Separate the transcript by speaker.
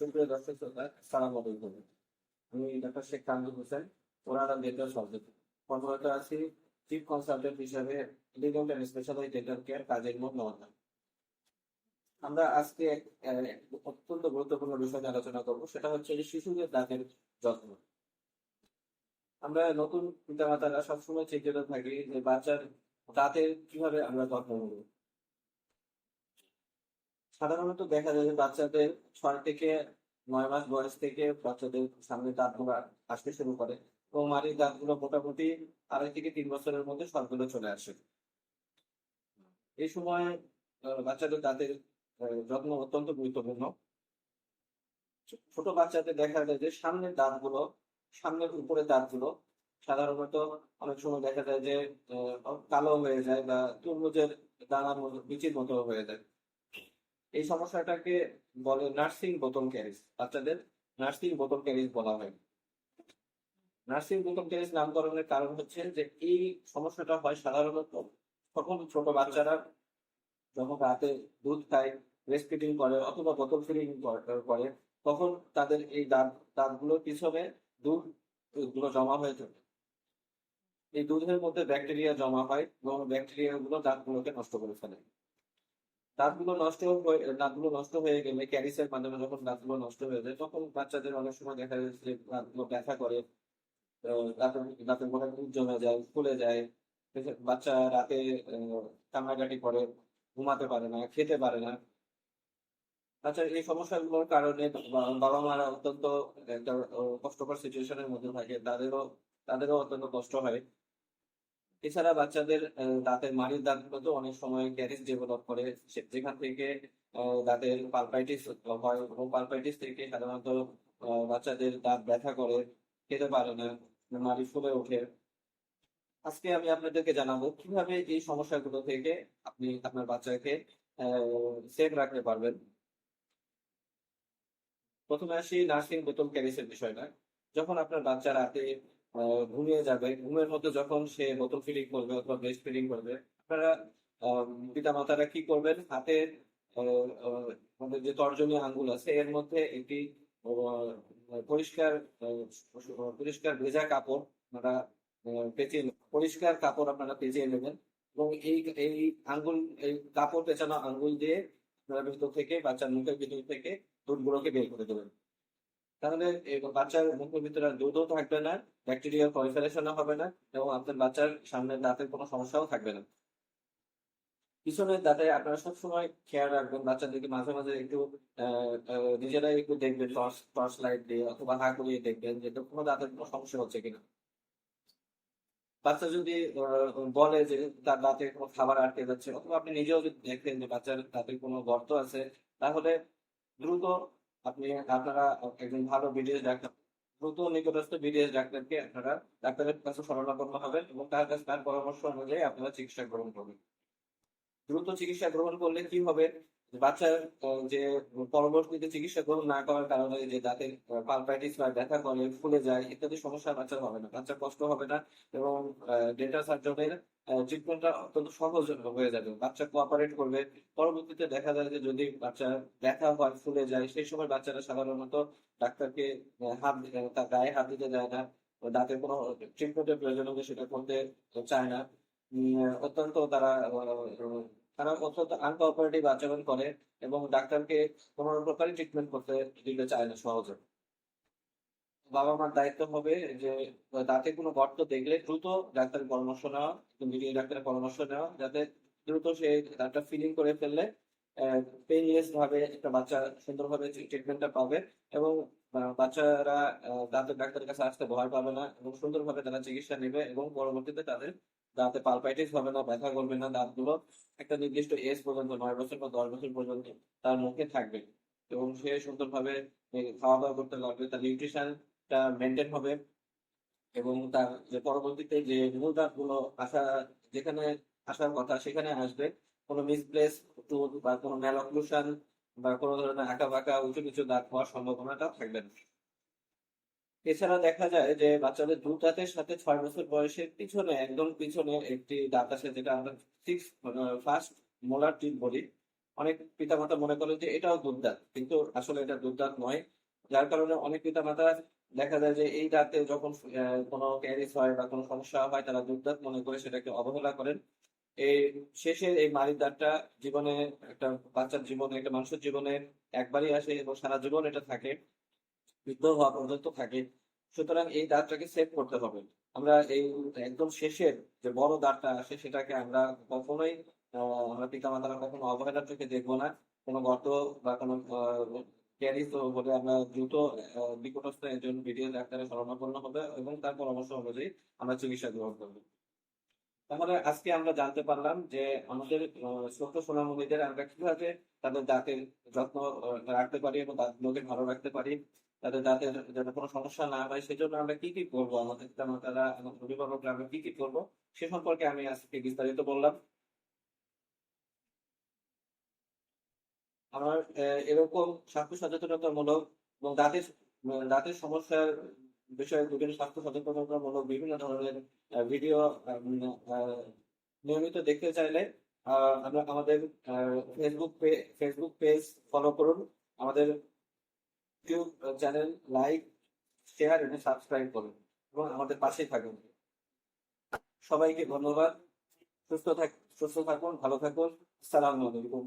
Speaker 1: সুপ্রিয় দর্শক শ্রোতা সালাম আলাইকুম আমি ডাক্তার শেখ কামরুল হোসেন, ওনারা ডেন্টাল কর্মরত আছি চিফ কনসালটেন্ট হিসাবে ডেন্টাল কেয়ার কাজের মোট নওয়ানা আমরা আজকে অত্যন্ত গুরুত্বপূর্ণ বিষয় আলোচনা করব, সেটা হচ্ছে শিশুদের দাঁতের যত্ন। আমরা নতুন পিতামাতারা সবসময় চিন্তিত থাকি যে বাচ্চার দাঁতের কীভাবে আমরা যত্ন নেব। সাধারণত দেখা যায় যে বাচ্চাদের ছয় থেকে নয় মাস বয়স থেকে বাচ্চাদের সামনে দাঁতগুলো আসতে শুরু করে এবং মাটির দাঁতগুলো মোটামুটি আড়াই থেকে তিন বছরের মধ্যে সবগুলো চলে আসে। এই সময় বাচ্চাদের দাঁতের যত্ন অত্যন্ত গুরুত্বপূর্ণ। ছোট বাচ্চাদের দেখা যায় যে সামনের দাঁতগুলো, সামনের উপরের দাঁতগুলো সাধারণত অনেক সময় দেখা যায় যে কালো হয়ে যায় বা তরমুজের দানার মতো, বিচির মতো হয়ে যায়। এই সমস্যাটাকে বলে নার্সিং বোতল ক্যারিজ। বাচ্চাদের নার্সিং বোতল ক্যারিজ বলা হয়। নার্সিং বোতল ক্যারিজ নামকরণের কারণ হচ্ছে যে এই সমস্যাটা হয় সাধারণত সকল ছোট বাচ্চারা যখন রাতে দুধ খায় ব্রেস্ট করে অথবা বোতল ফিডিং করে তখন তাদের এই দাঁত, দাঁতগুলোর পিছনে দুধগুলো জমা হয়ে থাকে। এই দুধের মধ্যে ব্যাকটেরিয়া জমা হয় এবং ব্যাকটেরিয়া গুলো দাঁতগুলোকে নষ্ট করে ফেলে। দাঁতগুলো নষ্ট হয়ে, দাঁতগুলো নষ্ট হয়ে গেলে, ক্যারিসের মাধ্যমে যখন দাঁতগুলো নষ্ট হয়ে যায়, তখন বাচ্চাদের অনেক সময় দেখা যাচ্ছে যে দাঁতগুলো ব্যথা করে দাঁতের দাঁতের মধ্যে দুধ জমে যায়, ফুলে যায়। বাচ্চা রাতে কান্নাকাটি করে, ঘুমাতে পারে না, খেতে পারে না। আচ্ছা এই সমস্যাগুলোর কারণে বাবা মারা অত্যন্ত একটা কষ্টকর সিচুয়েশনের মধ্যে থাকে। তাদেরও তাদেরও অত্যন্ত কষ্ট হয়। এছাড়া বাচ্চাদের দাঁতের মাড়ির দাঁতগুলো তো অনেক সময় ক্যারিস ডেভেলপ করে। যেখান থেকে দাঁতের পালপাইটিস হয় এবং পালপাইটিস থেকে সাধারণত বাচ্চাদের দাঁত ব্যথা করে, খেতে পারে না, মাড়ি ফুলে ওঠে। আজকে আমি আপনাদেরকে জানাব কীভাবে এই সমস্যাগুলো থেকে আপনি আপনার বাচ্চাকে সেফ রাখতে পারবেন। প্রথমে আসি নার্সিং বোতল ক্যারিসের বিষয়টা। যখন আপনার বাচ্চা রাতে ঘুমিয়ে যাবে। ঘুমের মধ্যে যখন সে বোতল ফিলিং করবে অথবা ব্রেস্ট ফিলিং করবে, আপনারা পিতা মাতারা কি করবেন? হাতে যে তর্জনী আঙ্গুল আছে, এর মধ্যে একটি পরিষ্কার পরিষ্কার ভেজা কাপড় আপনারা পেঁচিয়ে পরিষ্কার কাপড় আপনারা পেঁচিয়ে নেবেন এবং এই এই আঙ্গুল, এই কাপড় পেঁচানো আঙ্গুল দিয়ে আপনারা ভিতর থেকে বাচ্চার মুখের ভিতর থেকে দুধগুলোকে বের করে দেবেন। তাহলে বাচ্চার মুখের ভিতরে দুধও থাকবে না, ব্যাকটেরিয়ার প্রলিফারেশনও হবে না এবং আপনার বাচ্চার সামনের দাঁতের কোনো সমস্যাও থাকবে না। পিছনের দাঁতে আপনারা সবসময় খেয়াল রাখবেন, বাচ্চাদেরকে মাঝে মাঝে একটু নিজেরাই একটু দেখবেন, টর্চ টর্চ লাইট দিয়ে অথবা হা করিয়ে দেখবেন যে কোনো দাঁতের কোনো সমস্যা হচ্ছে কিনা। বাচ্চা যদি বলে যে তার দাঁতে কোনো খাবার আটকে যাচ্ছে, অথবা আপনি নিজেও যদি দেখেন যে বাচ্চার দাঁতে কোনো গর্ত আছে, তাহলে দ্রুত আপনি আপনারা একজন ভালো বিডিএস ডাক্তার, দ্রুত নিকটস্থ বিডিএস ডাক্তারকে আপনারা ডাক্তারের কাছে শরণাপন্ন হবেন এবং তার কাছে তার পরামর্শ অনুযায়ী আপনারা চিকিৎসা গ্রহণ করবেন। দ্রুত চিকিৎসা গ্রহণ করলে কি হবে? বাচ্চার যে পরবর্তীতে চিকিৎসা গ্রহণ না করার কারণে যে দাঁতে পালপাইটিস বা ব্যথা করে, ফুলে যায়, ইত্যাদি সমস্যা বাচ্চার হবে না। বাচ্চার কষ্ট হবে না এবং ডেন্টাল সার্জনের ট্রিটমেন্টটা অত্যন্ত সহজ হয়ে যাবে। বাচ্চা কোঅপারেট করবে। পরবর্তীতে দেখা যায় যে যদি বাচ্চা ব্যথা হয়, ফুলে যায়, সেই সময় বাচ্চারা সাধারণত ডাক্তারকে হাত, তার গায়ে হাত দিতে যায় না দাঁতের কোনো ট্রিটমেন্টের প্রয়োজন হলে সেটা করতে চায় না। অত্যন্ত তারা তারা অত্যন্ত আনকোঅপারেটিভ আচরণ করে এবং ডাক্তারকে কোনো প্রকারই ট্রিটমেন্ট করতে দিতে চায় না সহজে। বাবা মার দায়িত্ব হবে যে দাঁতে কোনো গর্ত দেখলে দ্রুত ডাক্তারের পরামর্শ নেওয়া মিডিয়া ডাক্তারের পরামর্শ নেওয়া, যাতে দ্রুত সে দাঁতটা ফিলিং করে ফেললে পেইনলেস ভাবে একটা বাচ্চা সুন্দরভাবে ট্রিটমেন্টটা পাবে এবং বাচ্চারা দাঁতের ডাক্তারের কাছে আসতে ভয় পাবে না এবং সুন্দরভাবে তারা চিকিৎসা নেবে এবং পরবর্তীতে তাদের দাঁতে পালপাইটিস হবে না, ব্যথা করবে না, দাঁতগুলো একটা নির্দিষ্ট এজ পর্যন্ত, নয় বছর বা দশ বছর পর্যন্ত তার মুখে থাকবে এবং সে সুন্দরভাবে খাওয়া দাওয়া করতে পারবে, তার নিউট্রিশনটা মেনটেন হবে এবং তার যে পরবর্তীতে যে মূল দাঁতগুলো আসা, যেখানে আসার কথা সেখানে আসবে। কোনো মিসপ্লেস টুথ বা কোনো ম্যালঅক্লুশন বা কোনো ধরনের আঁকা বাঁকা উঁচু নিচু দাঁত হওয়ার সম্ভাবনাটা থাকবে না। এছাড়া দেখা যায় যে বাচ্চাদের দু দাঁতের সাথে ছয় বছর বয়সের পিছনে, একদম পিছনে একটি দাঁত আছে যেটা আমরা সিক্স ফার্স্ট মোলার টিপ বলি। অনেক পিতামাতা মনে করেন যে এটাও দুধ দাঁত কিন্তু আসলে এটা দুধ দাঁত নয়। যার কারণে অনেক পিতামাতা দেখা যায় যে এই দাঁতে যখন কোনো ক্যারিস হয় বা কোনো সমস্যা হয়, তারা দুধ দাঁত মনে করে সেটাকে অবহেলা করেন। এই শেষে এই মাড়ির দাঁতটা জীবনে একটা বাচ্চার জীবনে, একটা মানুষের জীবনে একবারই আসে এবং সারা জীবন এটা থাকে। বৃদ্ধ হওয়া পর্যন্ত থাকে। সুতরাং এই দাঁতটাকে সেভ করতে হবে। আমরা এই একদম শেষের যে বড় দাঁতটা আসে সেটাকে আমরা কখনোই আমরা পিতামাতারা কখনো অবহেলার চোখে দেখব না। কোনো গর্ত বা কোনো ক্যারিস হলে আমরা দ্রুত নিকটস্থ একজন ভিডিও ডাক্তারের শরণাপন্ন হবে এবং তার পরামর্শ অনুযায়ী আমরা চিকিৎসা গ্রহণ করব। তাহলে আজকে আমরা জানতে পারলাম যে আমাদের ছোট সোনামণিদের আমরা কীভাবে তাদের দাঁতের যত্ন রাখতে পারি এবং দাঁতগুলোকে ভালো রাখতে পারি। তাদের দাঁতের যাতে কোনো সমস্যা না হয়, সেজন্য আমরা কি কি করব? আমাদের পিতামাতারা এবং অভিভাবকরা আমরা কি কি করব? সে সম্পর্কে আমি আজকে বিস্তারিত বললাম। আমার এরকম স্বাস্থ্য সচেতনতামূলক এবং দাঁতের দাঁতের সমস্যার বিষয়ে বিভিন্ন স্বাস্থ্য সচেতনতামূলক বিভিন্ন ধরনের ভিডিও নিয়মিত দেখতে চাইলে আমরা আমাদের ফেসবুক ফেসবুক পেজ ফলো করুন। আমাদের ইউটিউব চ্যানেল লাইক, শেয়ার এবং সাবস্ক্রাইব করুন এবং আমাদের পাশেই থাকুন। সবাইকে ধন্যবাদ। সুস্থ থাক, সুস্থ থাকুন, ভালো থাকুন। সালাম আলাইকুম।